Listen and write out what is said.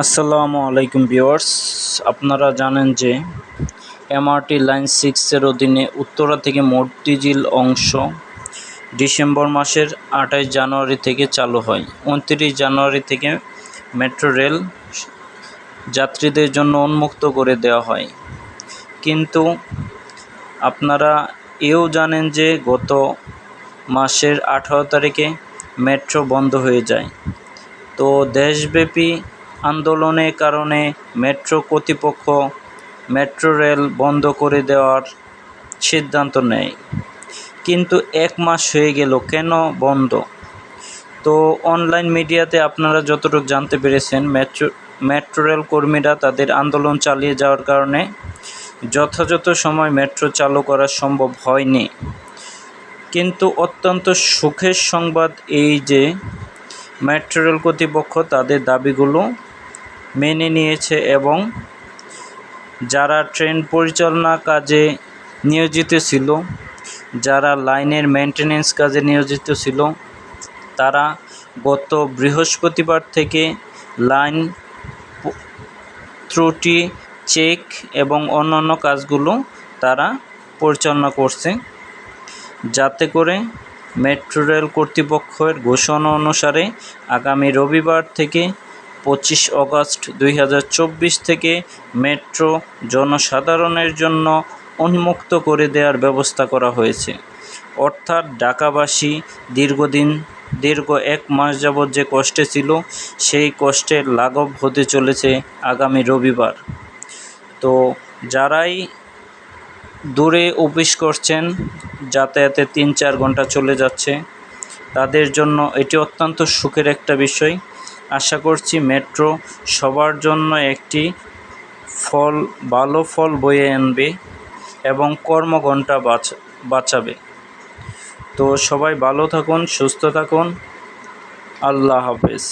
আসসালামু আলাইকুম ভিউয়ার্স, আপনারা জানেন যে এমআরটি লাইন সিক্সের অধীনে উত্তরা থেকে মতিঝিল অংশ ডিসেম্বর মাসের আঠাশ জানুয়ারি থেকে চালু হয়। উনত্রিশ জানুয়ারি থেকে মেট্রো রেল যাত্রীদের জন্য উন্মুক্ত করে দেওয়া হয়। কিন্তু আপনারা এও জানেন যে গত মাসের আঠারো তারিখে মেট্রো বন্ধ হয়ে যায়। তো দেশব্যাপী আন্দোলনের কারণে মেট্রো কর্তৃপক্ষ মেট্রো রেল বন্ধ করে দেওয়ার সিদ্ধান্ত নেয়। কিন্তু এক মাস হয়ে গেল, কেন বন্ধ? তো অনলাইন মিডিয়াতে আপনারা যতটুকু জানতে পেরেছেন, মেট্রো মেট্রো রেল কর্মীরা তাদের আন্দোলন চালিয়ে যাওয়ার কারণে যথাযথ সময় মেট্রো চালু করা সম্ভব হয়নি। কিন্তু অত্যন্ত সুখের সংবাদ এই যে, মেট্রো রেল কর্তৃপক্ষ তাদের দাবিগুলো মেনে নিয়েছে এবং যারা ট্রেন পরিচালনা কাজে নিয়োজিত ছিল, যারা লাইনের মেনটেনেন্স কাজে নিয়োজিত ছিল, তারা গত বৃহস্পতিবার থেকে লাইন ত্রুটি চেক এবং অন্যান্য কাজগুলো তারা পরিচালনা করছে। যাতে করে মেট্রো রেল কর্তৃপক্ষের ঘোষণা অনুসারে আগামী রবিবার থেকে পঁচিশ অগস্ট দুই হাজার চব্বিশ থেকে মেট্রো জনসাধারণের জন্য উন্মুক্ত করে দেওয়ার ব্যবস্থা করা হয়েছে। অর্থাৎ ঢাকাবাসী দীর্ঘদিন, দীর্ঘ এক মাস যাবৎ যে কষ্টে ছিল, সেই কষ্টের লাঘব হতে চলেছে আগামী রবিবার। তো যারাই দূরে অফিস করছেন, যাতায়াতে তিন চার ঘণ্টা চলে যাচ্ছে, তাদের জন্য এটি অত্যন্ত সুখের একটা বিষয়। আশা করছি মেট্রো সবার জন্য একটি ফল, ভালো ফল বয়ে আনবে এবং কর্মঘণ্টা বাঁচা, বাঁচাবে। তো সবাই ভালো থাকুন, সুস্থ থাকুন। আল্লাহ হাফেজ।